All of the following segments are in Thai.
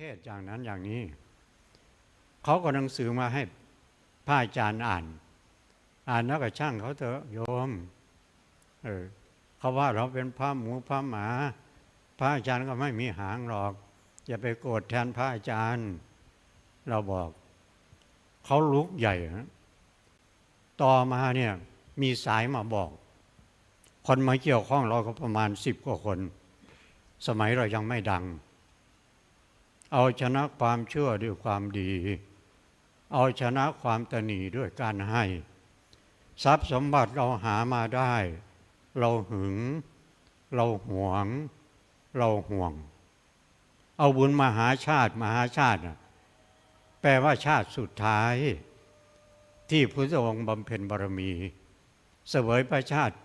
เทศอย่างนั้นอย่างนี้ เขาก็หนังสือมาให้พระอาจารย์อ่าน อ่านแล้วก็ช่างเขาเถอะโยม เออเขาว่าเราเป็นพระหมูพระหมา พระอาจารย์ก็ไม่มีหางหรอก อย่าไปโกรธแทนพระอาจารย์ เราบอก เขาลุกใหญ่ ต่อมาเนี่ยมีสายมาบอก คนมาเกี่ยวข้องเราก็ประมาณสิบกว่าคน สมัยเรายังไม่ดัง เอาชนะความเชื่อด้วยความดี เอาชนะความตนีด้วยการให้ ทรัพย์สมบัติเราหามาได้ เราหึง เราหวง เราห่วง เอาบุญมหาชาติมหาชาติน่ะแปลว่าชาติสุดท้าย ที่พระองค์บำเพ็ญบารมี เสวยพระชาติ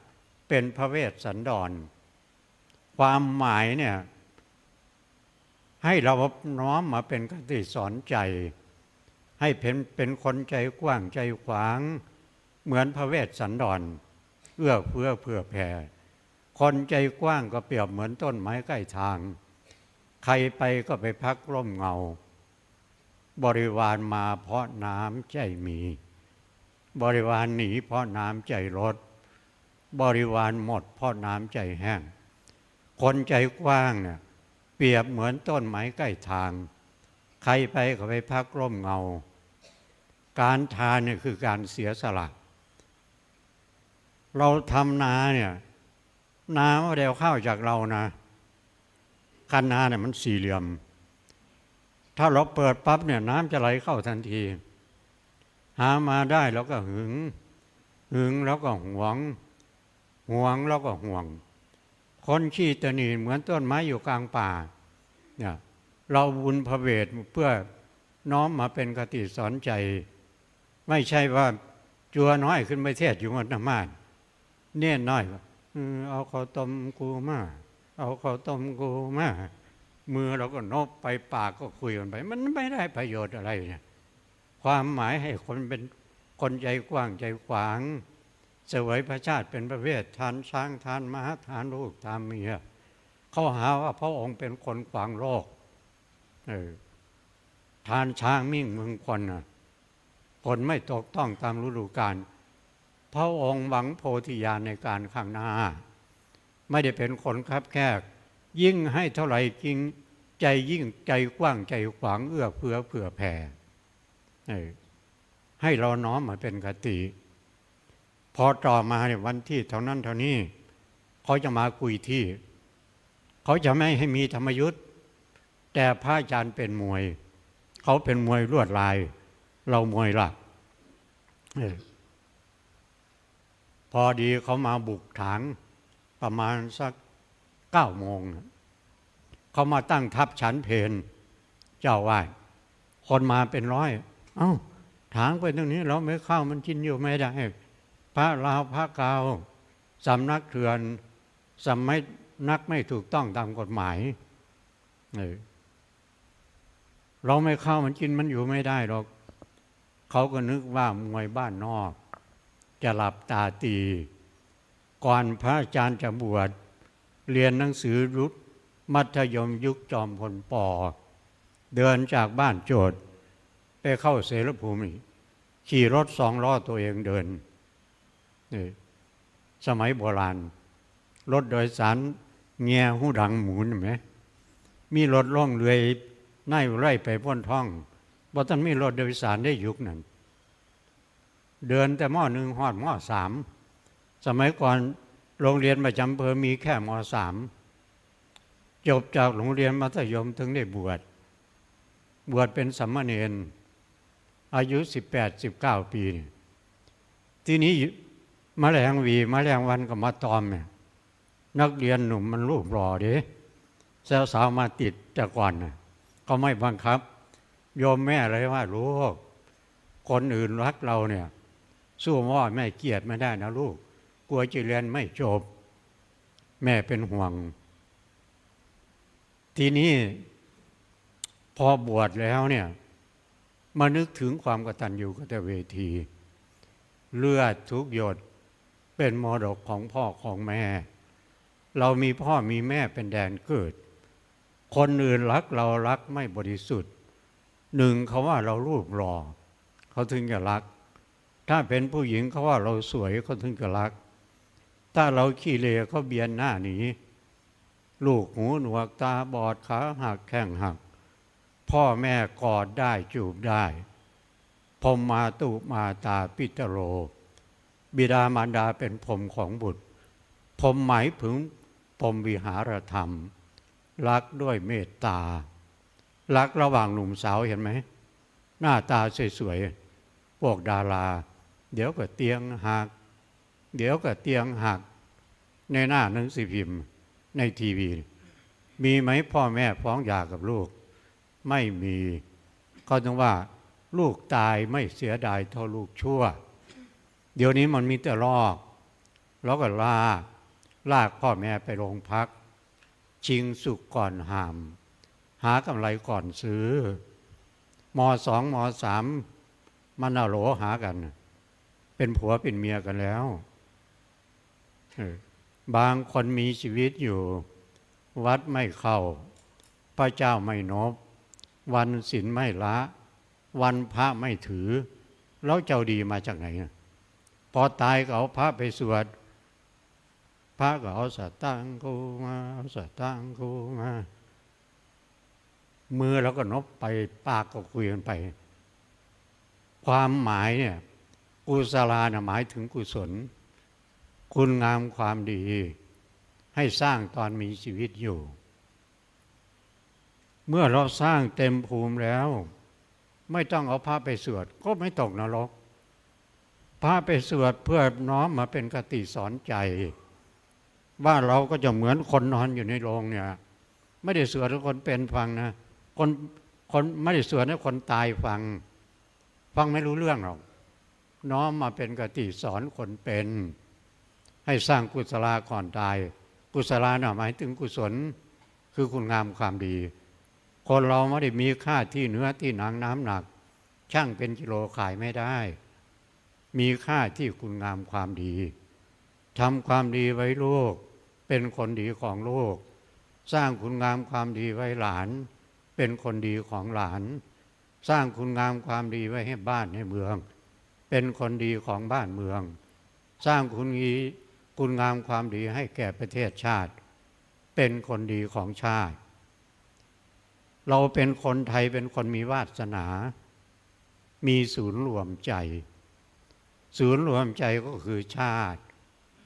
เป็นพระเวสสันดร ความหมายเนี่ย ให้เราน้อมมาเป็นคติสอนใจ ให้เป็นเป็นคนใจกว้างใจขวาง เหมือนพระเวสสันดร เอื้อเฟื้อเผื่อแผ่ คนใจกว้างก็เปรียบเหมือนต้นไม้ใกล้ทาง ใครไปก็ไปพักร่มเงา บริวารมาเพราะน้ำใจมี บริวารหนีเพราะน้ำใจลดบริวารหมดเพราะน้ำใจแห้ง คนใจกว้างเนี่ย เปรียบเหมือนต้นไม้ใกล้ทาง ใครไปก็ไปพักร่มเงา การทานเนี่ยคือการเสียสละ เราทำนาเนี่ยนาไม่ได้เอาเข้าวจากเรานะคันนาเนี่ยมันสี่เหลี่ยม ถ้าเราเปิดปั๊บเนี่ยน้ำจะไหลเข้าทันที หามาได้แล้วก็หึง หึงแล้วก็หวง หวงแล้วก็ห่วง คนขี้ตนีเหมือนต้นไม้อยู่กลางป่าเนี่ยเราบุญพระเวทเพื่อน้อมมาเป็นคติสอนใจ ไม่ใช่ว่าจัวน้อยขึ้นไปเทศอยู่บนธรรมานเน่นน้อยเออเอาข้าวต้มกูมาเอาข้าวต้มกูมามือเราก็นบไปปากก็คุยกันไป มันไม่ได้ประโยชน์อะไรเนี่ยความหมายให้คนเป็นคนใจกว้างใจขวาง เสวยพระชาติเป็นประเวททานช้างทานม้าทานลูกทานเมียเขาหาว่าพระองค์เป็นคนขวางโลกเออทานช้างมิ่งเมืองคนน่ะผลไม่ตกต้องตามฤดูกาลพระองค์หวังโพธิญาณในการข้างหน้า ไม่ได้เป็นคนคับแคบยิ่งให้เท่าไหร่จริงใจยิ่งใจกว้างใจขวางเอื้อเฟื้อเผื่อแผ่ให้เราน้อมมาเป็นคติ อต่อมาเนี่ยวันที่เท่านั้นเท่านี้ เขาจะมาคุยที่ เขาจะไม่ให้มีธรรมยุทธ์แต่พระอาจารย์เป็นมวย เขาเป็นมวยลวดลาย เรามวยหลักพอดีเขามาบุกถางประมาณสักเก้าโมง เขามาตั้งทัพฉันเพนเจ้าว่าคนมาเป็นร้อย เอ้าถางไปตรงนี้ เราไม่เข้ามันกินอยู่ไม่ได้ ระลาวพระกาวสำนักเถื่อนสำไม่นักไม่ถูกต้องตามกฎหมาย เราไม่เข้ามันกินมันอยู่ไม่ได้หรอก เขาก็นึกว่ามวยบ้านนอก จะหลับตาตี ก่อนพระอาจารย์จะบวชเรียนหนังสือรุดมัธยมยุคจอมพลปอ เดินจากบ้านโจทย์ ไปเข้าเสรภูมิ ขี่รถสองล้อตัวเองเดิน สมัยโบราณ รถโดยสารเงียหูดังหมุนเห็นไหมมีรถล่องเรือยน่ายไร่ไปพ้นท้องบ่ท่านมีรถโดยสารได้ยุคนั้น เดินแต่หม้อหนึ่งหอดหม้อสาม สมัยก่อนโรงเรียนประจำเภอมีแค่มสาม จบจากโรงเรียนมัธยมถึงได้บวช บวชเป็นสัมมาเนรอายุสิบแปดสิบเก้าปีนี่ทีนี้ มแมลงวีมแมลงวันก็มาตอมเนี่ยนักเรียนหนุ่มมันรูปรอเด้สาวสาวมาติดแต่ก่อนน่ะก็ไม่บังคับ โยมแม่เลยว่าลูกคนอื่นรักเราเนี่ย สู้พ่อแม่เกลียดไม่ได้นะลูก กลัวจะเรียนไม่จบ แม่เป็นห่วง ทีนี้พอบวชแล้วเนี่ยมานึกถึงความกตัญญูกตเวที เลือดทุกหยด เป็นมรดกของพ่อของแม่ เรามีพ่อมีแม่เป็นแดนเกิด คนอื่นรักเรารักไม่บริสุทธิ์ หนึ่งเขาว่าเรารูปหล่อเขาถึงจะรัก ถ้าเป็นผู้หญิงเขาว่าเราสวยเขาถึงจะรัก ถ้าเราขี้เลเขาเบียนหน้าหนีลูกหูหนวกตาบอดขาหักแข้งหัก พ่อแม่กอดได้จูบได้พรมมาตุมาตาปิตโร บิดามารดาเป็นพรมของบุตรพรมหมายถึงพรมวิหารธรรม รักด้วยเมตตา รักระหว่างหนุ่มสาวเห็นไหม หน้าตาสวยๆพวกดารา เดี๋ยวก็เตียงหัก เดี๋ยวก็เตียงหัก ในหน้าหนังสือพิมพ์ ในทีวี มีไหมพ่อแม่ฟ้องหย่ากับลูก ไม่มีเขาต้องว่า ลูกตายไม่เสียดายเท่าลูกชั่ว เดี๋ยวนี้มันมีแต่ลอกแล้วก็ลาก ลากพ่อแม่ไปโรงพัก ชิงสุกก่อนหาม หากำไรก่อนซื้อมสองมสามมันเอาโหลหากัน เป็นผัวเป็นเมียกันแล้วบางคนมีชีวิตอยู่ วัดไม่เข้า พระเจ้าไม่นบ วันศีลไม่ละ วันพระไม่ถือ แล้วเจ้าดีมาจากไหนอะ พอตายก็เอาพระไปสวด พระก็เอาสตังค์กูมาเอาสตังค์กูมามือเราก็นบไปปากก็คุยกันไป ความหมายเนี่ยกุศลานะหมายถึงกุศล คุณงามความดี ให้สร้างตอนมีชีวิตอยู่ เมื่อเราสร้างเต็มภูมิแล้ว ไม่ต้องเอาพระไปสวด ก็ไม่ตกนรก พระไปสวดเพื่อน้อมมาเป็นกติสอนใจ ว่าเราก็จะเหมือนคนนอนอยู่ในโรงเนี่ย ไม่ได้สวดให้คนเป็นฟังนะคนคนไม่ได้สวดให้คนตายฟัง ฟังไม่รู้เรื่องหรอกน้อมมาเป็นกติสอนคนเป็น ให้สร้างกุศลาก่อนตาย กุศลาน่ะหมายถึงกุศลคือคุณงามความดี คนเราไม่ได้มีค่าที่เนื้อที่หนังน้ำหนัก ช่างเป็นกิโลขายไม่ได้ มีค่าที่คุณงามความดีทำความดีไว้ลูก เป็นคนดีของลูก สร้างคุณงามความดีไว้หลาน เป็นคนดีของหลาน สร้างคุณงามความดีไว้ให้บ้านให้เมือง เป็นคนดีของบ้านเมือง สร้างคุณงีคุณงามความดีให้แก่ประเทศชาติ เป็นคนดีของชาติ เราเป็นคนไทยเป็นคนมีวาสนา มีศูนย์รวมใจ ศูนย์รวมใจก็คือชาติ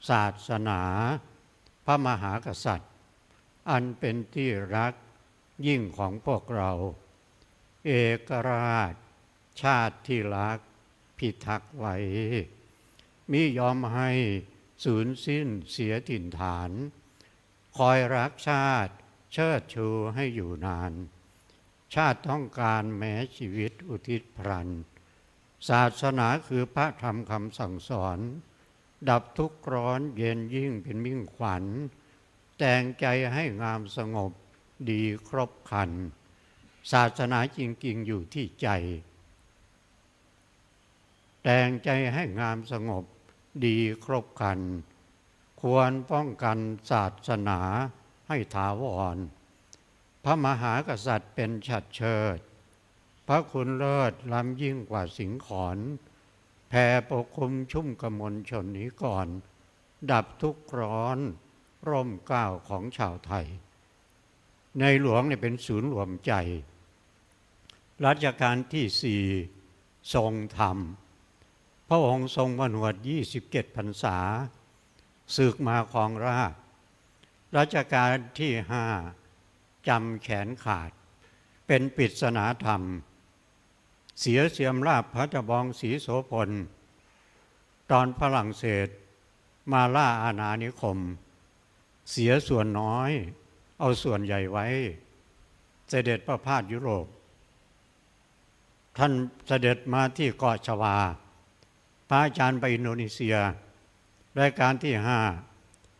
ศาสนา พระมหากษัตริย์ อันเป็นที่รักยิ่งของพวกเรา เอกราช ชาติที่รัก พิทักษ์ไว้มิยอมให้สูญสิ้นเสียถิ่นฐาน คอยรักชาติ เชิดชูให้อยู่นาน ชาติต้องการแม้ชีวิตอุทิศพรัน ศาสนาคือพระธรรมคำสั่งสอน ดับทุกข์ร้อนเย็นยิ่งเป็นมิ่งขวัญ แต่งใจให้งามสงบดีครบคัน ศาสนาจริง ๆ อยู่ที่ใจ แต่งใจให้งามสงบดีครบคัน ควรป้องกันศาสนาให้ถาวร พระมหากษัตริย์เป็นฉัดเชิด พระคุณเลิศล้ำยิ่งกว่าสิงขอนแผ่ปกคลุมชุ่มกมลชนนี้ก่อน ดับทุกขร้อน ร่มก้าวของชาวไทย ในหลวงเนี่ยเป็นศูนย์รวมใจ รัชกาลที่สี่ทรงธรรม พระองค์ทรงผนวด 27พรรษาศึกมาครองราชรัชกาลที่ห้าจำแขนขาด เป็นปริศนาธรรม เสียเสียมราบพระจบองศรีโสพล ตอนฝรั่งเศส มาล่าอาณานิคม เสียส่วนน้อย เอาส่วนใหญ่ไว้ เสด็จประพาสยุโรป ท่านเสด็จมาที่เกาะชวา พระอาจารย์ไปอินโดนีเซียรายการที่ห้า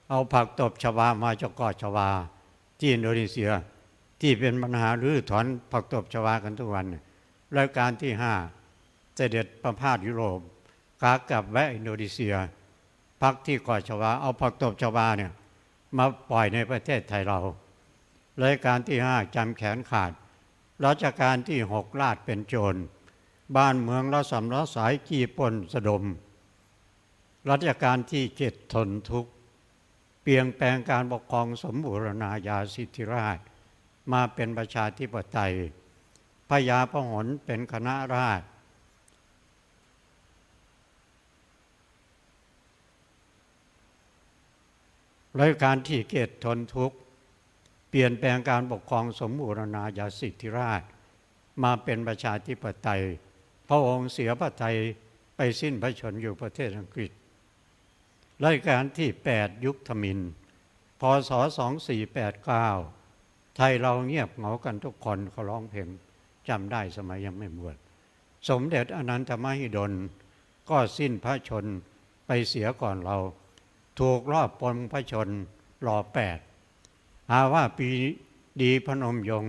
เอาผักตบชวามาจากเกาะชวา ที่อินโดนีเซียที่เป็นปัญหาหรือถอนผักตบชวากันทุกวัน รายการที่ห้าเสด็จประพาสยุโรปกากลับแวะอินโดนีเซีย พักที่กาะชวา เอาผักตบชวาเนี่ยมาปล่อยในประเทศไทยเรารายการที่ห้าจำแขนขาดรัชการที่หกลาดเป็นโจร บ้านเมืองละสำละสายกีปนสะดม รัชการที่เจ็ดทนทุกข์ เปลี่ยนแปลงการปกครองสมบูรณาญาสิทธิราช มาเป็นประชาธิปไตย พญาพหลเป็นคณะราษฎรรายการที่เกตทนทุกข์ เปลี่ยนแปลงการปกครองสมบูรณาญาสิทธิราช มาเป็นประชาธิปไตย พระองค์เสียพระไทยไปสิ้นพระชนอยู่ประเทศอังกฤษรายการที่ 8 ยุคธมิน พศ 2489 ไทยเราเงียบเหงากันทุกคนเขาร้องเพลง จำได้สมัยยังไม่บวชสมเด็จอนันทมหิดล ก็สิ้นพระชนไปเสียก่อนเรา ถูกรอบปนพระชนรอแปดหาว่าปีดีพนมยง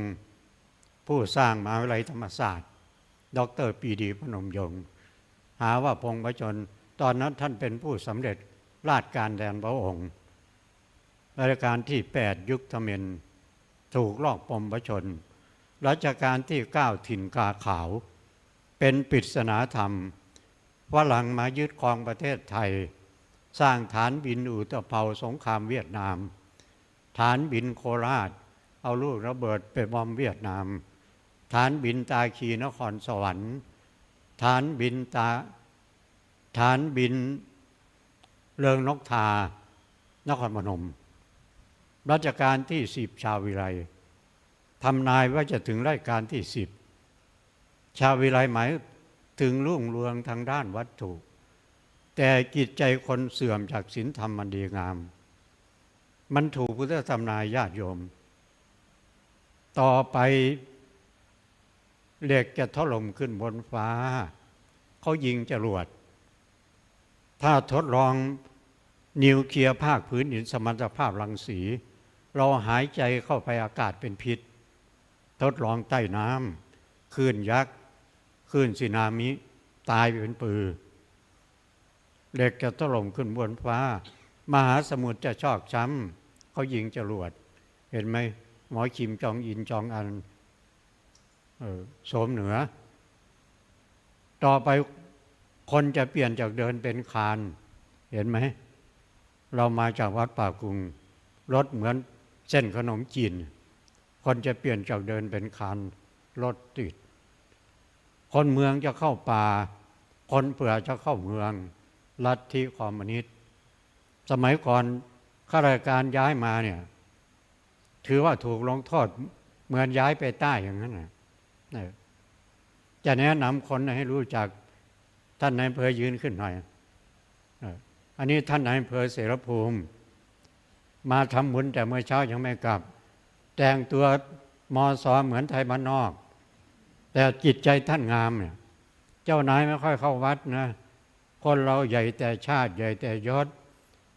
ผู้สร้างมหาวิทยาลัยธรรมศาสตร์ดอกเตอรปีดีพนมยงหาว่าพงพระชน ตอนนั้นท่านเป็นผู้สำเร็จราชการแดนพระองค์รัชการที่ 8 ยุคธมินถูกลอกปมพระชน รัชการที่9ถิ่นกาขาว เป็นปริศนาธรรมฝรั่งมายึดครองประเทศไทย สร้างฐานบินอุตภเปาสงครามเวียดนาม ฐานบินโคราช เอาลูกระเบิดไปบอมเวียดนาม ฐานบินตาคีนครสวรรค์ ฐานบินตาฐานบินเริงนกทา นครพนมรัชการที่สิบชาววิไล ทำนายว่าจะถึงรายการที่สิบชาววิไลหมายถึงรุ่งเรืองทางด้านวัตถุ แต่จิตใจคนเสื่อมจากศีลธรรมมันดีงาม มันถูกพุทธธรรมนายญาติโยม ต่อไปเหล็กจะถล่มขึ้นบนฟ้า เขายิงจรวด ถ้าทดลองนิวเคลียร์ภาคพื้นดินสมรรถภาพรังสี เราหายใจเข้าไปอากาศเป็นพิษ ทดลองใต้น้ำคลื่นยักษ์คลื่นสึนามิ ตายเป็นปือเหล็กจะถล่มขึ้นบนฟ้า มหาสมุทรจะชอกช้ำเขายิงจรวด เห็นไหมหมอคิมจองอินจองอันโสมเหนือ ต่อไปคนจะเปลี่ยนจากเดินเป็นคาน เห็นไหม เรามาจากวัดป่ากุงรถเหมือนเส้นขนมจีน คนจะเปลี่ยนจากเดินเป็นคานรถติด คนเมืองจะเข้าป่า คนเปลือจะเข้าเมือง ลัทธิคอมมิวนิสต์ สมัยก่อนข้าราชการย้ายมาเนี่ย ถือว่าถูกลงโทษเหมือนย้ายไปใต้อย่างนั้นนะจะแนะนำคนให้รู้จักท่านนายอำเภอยืนขึ้นหน่อย อันนี้ท่านนายอำเภอเสรภูมิ มาทำบุญแต่เมื่อเช้ายังไม่กลับ แต่งตัวมอสอเหมือนไทยบ้านนอก แต่จิตใจท่านงามเนี่ยเจ้านายไม่ค่อยเข้าวัดนะ คนเราใหญ่แต่ชาติ ใหญ่แต่ยศ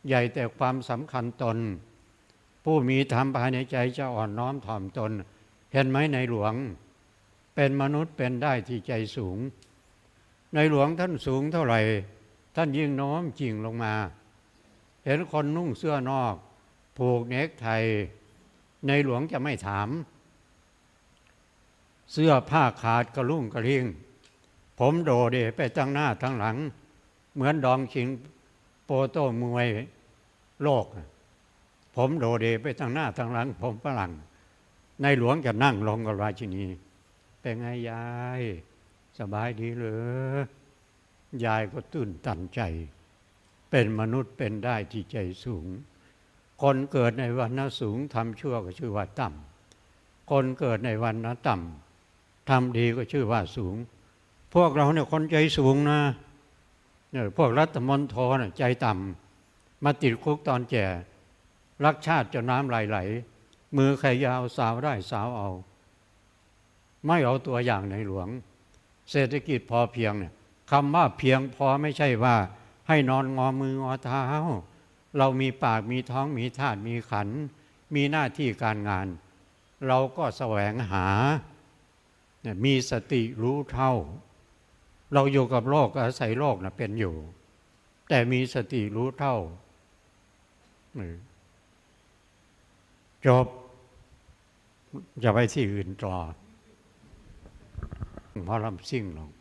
ใหญ่แต่ความสำคัญตน ผู้มีธรรมภายในใจจะอ่อนน้อมถ่อมตน เห็นไหมในหลวง เป็นมนุษย์เป็นได้ที่ใจสูง ในหลวงท่านสูงเท่าไหร่ ท่านยิ่งน้อมจริงลงมา เห็นคนนุ่งเสื้อนอก ผูกเนกไทย ในหลวงจะไม่ถาม เสื้อผ้าขาดกระลุ่งกระลิงผมโดเดไปตั้งหน้าทั้งหลัง เหมือนดองชิงโปโต้มวยโลก ผมโดเดไปทั้งหน้าทั้งหลัง ผมฝรั่ง ในหลวงจะนั่งลงกับราชินี เป็นไงยาย สบายดีเลยยายก็ตื่นตันใจ เป็นมนุษย์เป็นได้ที่ใจสูง คนเกิดในวันนสูงทำชั่วก็ชื่อว่าต่ำคนเกิดในวันนต่ำทำดีก็ชื่อว่าสูง พวกเราเนี่ยคนใจสูงนะเนี่ยพวกรัฐมนตรีเนี่ยใจต่ำมาติดคุกตอนแก่รักชาติจนน้ำไหลไหล มือใครยาวสาวได้สาวเอา ไม่เอาตัวอย่างในหลวง เศรษฐกิจพอเพียงเนี่ยคำว่าเพียงพอไม่ใช่ว่า ให้นอนงอมืองอเท้า เรามีปากมีท้องมีธาตุมีขัน มีหน้าที่การงาน เราก็แสวงหา มีสติรู้เท่า เราอยู่กับโลกอาศัยโลกนะเป็นอยู่ แต่มีสติรู้เท่าจบจะไปที่อื่นต่อเพราะลำซิ่งหรอก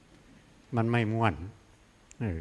มันไม่ม่วนเออ